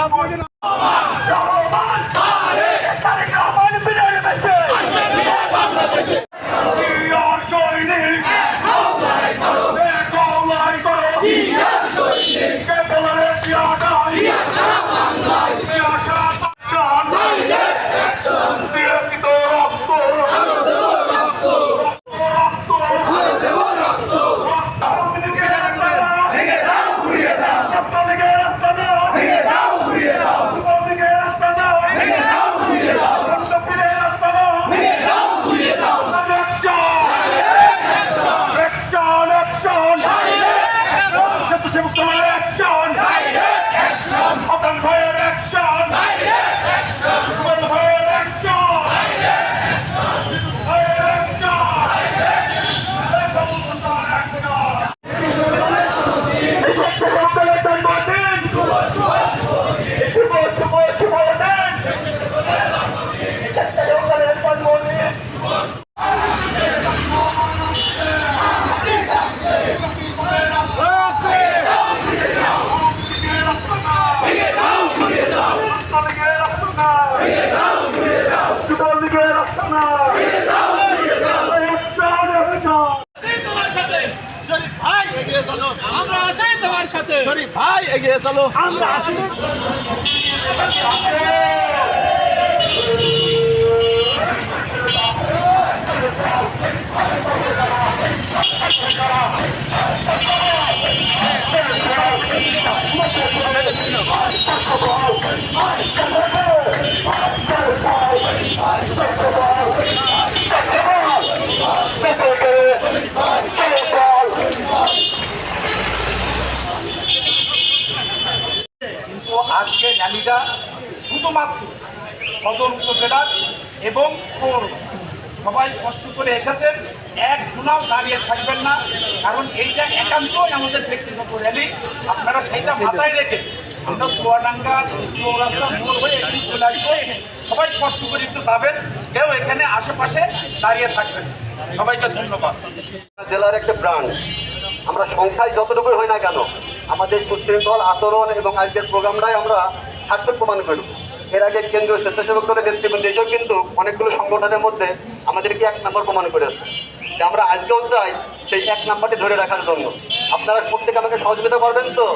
Amor de ಮುಖ್ಯಮಂತ್ರಿ আমরা আছি তোমার সাথে। ভাই এগিয়ে চলো। আমরা আছি। র্যালিটা শুধুমাত্র সদর উপজেলার এবং সবাই কষ্ট করে এসেছেন। এক জুনাও দাঁড়িয়ে থাকবেন না কারণ এইটা একান্তই আমাদের ব্যক্তিগত র্যালি। আপনারা সেইটা মাথায় রেখে আমরা চুয়াডাঙ্গা চৌরাস্তা মোড় হয়ে এখানে চলে আসব সবাই কষ্ট করে একটু যাবেন কেউ এখানে আশেপাশে দাঁড়িয়ে থাকবেন। সবাইকে ধন্যবাদ। জেলার একটা ব্রাঞ্চ আমরা সংখ্যায় যতটুকুই হয় না কেন আমাদের সুশৃঙ্খল আচরণ এবং আজকের প্রোগ্রামটাই আমরা সার্থক প্রমাণ করব। এর আগে কেন্দ্রীয় স্বেচ্ছাসেবক দলের নেতৃবৃন্দ এসেও কিন্তু অনেকগুলো সংগঠনের মধ্যে আমাদেরকে এক নম্বর প্রমাণ করেছে যে আমরা আজকেও চাই সেই এক নাম্বারটি ধরে রাখার জন্য। আপনারা প্রত্যেকে আমাকে সহযোগিতা করবেন তো?